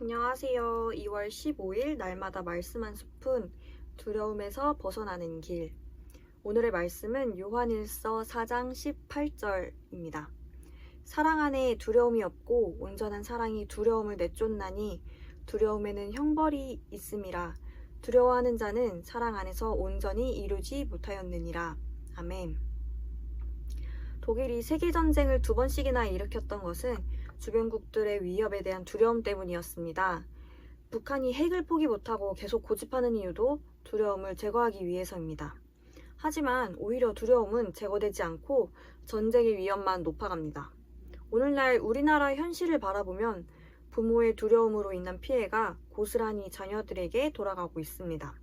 안녕하세요. 2월 15일 날마다 말씀 한 스푼 두려움에서 벗어나는 길. 오늘의 말씀은 요한일서 4장 18절입니다. 사랑 안에 두려움이 없고 온전한 사랑이 두려움을 내쫓나니 두려움에는 형벌이 있음이라 두려워하는 자는 사랑 안에서 온전히 이루지 못하였느니라. 아멘. 독일이 세계전쟁을 두 번씩이나 일으켰던 것은 주변국들의 위협에 대한 두려움 때문이었습니다. 북한이 핵을 포기 못하고 계속 고집하는 이유도 두려움을 제거하기 위해서입니다. 하지만 오히려 두려움은 제거되지 않고 전쟁의 위험만 높아갑니다. 오늘날 우리나라 현실을 바라보면 부모의 두려움으로 인한 피해가 고스란히 자녀들에게 돌아가고 있습니다.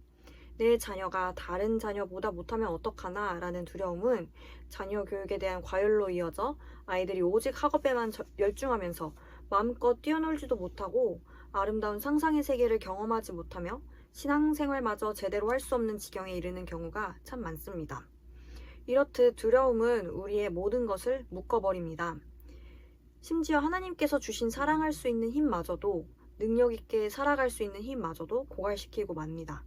내 자녀가 다른 자녀보다 못하면 어떡하나 라는 두려움은 자녀 교육에 대한 과열로 이어져 아이들이 오직 학업에만 저- 열중하면서 마음껏 뛰어놀지도 못하고 아름다운 상상의 세계를 경험하지 못하며 신앙생활마저 제대로 할 수 없는 지경에 이르는 경우가 참 많습니다. 이렇듯 두려움은 우리의 모든 것을 묶어버립니다. 심지어 하나님께서 주신 사랑할 수 있는 힘마저도 능력 있게 살아갈 수 있는 힘마저도 고갈시키고 맙니다.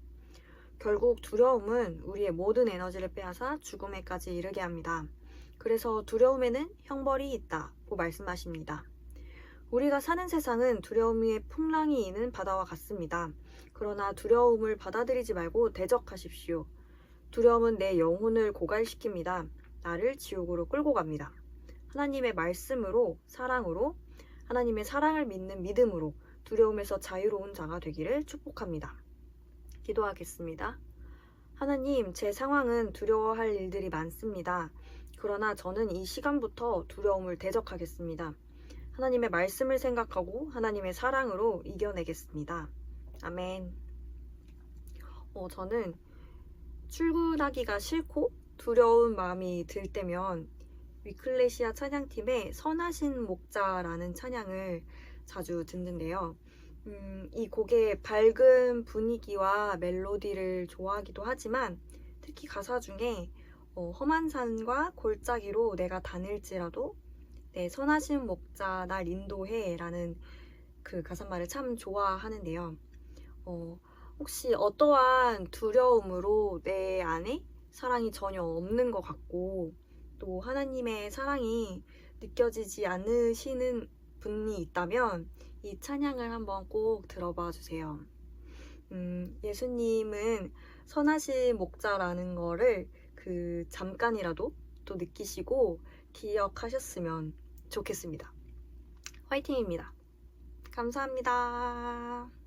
결국 두려움은 우리의 모든 에너지를 빼앗아 죽음에까지 이르게 합니다. 그래서 두려움에는 형벌이 있다고 말씀하십니다. 우리가 사는 세상은 두려움의 풍랑이 있는 바다와 같습니다. 그러나 두려움을 받아들이지 말고 대적하십시오. 두려움은 내 영혼을 고갈시킵니다. 나를 지옥으로 끌고 갑니다. 하나님의 말씀으로, 사랑으로, 하나님의 사랑을 믿는 믿음으로 두려움에서 자유로운 자가 되기를 축복합니다. 기도하겠습니다. 하나님, 제 상황은 두려워할 일들이 많습니다. 그러나 저는 이 시간부터 두려움을 대적하겠습니다. 하나님의 말씀을 생각하고 하나님의 사랑으로 이겨내겠습니다. 아멘. 어, 저는 출근하기가 싫고 두려운 마음이 들 때면 위클레시아 찬양팀의 선하신 목자라는 찬양을 자주 듣는데요. 음, 이 곡의 밝은 분위기와 멜로디를 좋아하기도 하지만 특히 가사 중에 어, 험한 산과 골짜기로 내가 다닐지라도 내 선하신 목자 날 인도해 라는 그 가사말을 참 좋아하는데요. 어, 혹시 어떠한 두려움으로 내 안에 사랑이 전혀 없는 것 같고 또 하나님의 사랑이 느껴지지 않으시는 분이 있다면 이 찬양을 한번 꼭 들어봐 주세요. 음, 예수님은 선하신 목자라는 거를 그 잠깐이라도 또 느끼시고 기억하셨으면 좋겠습니다. 화이팅입니다. 감사합니다.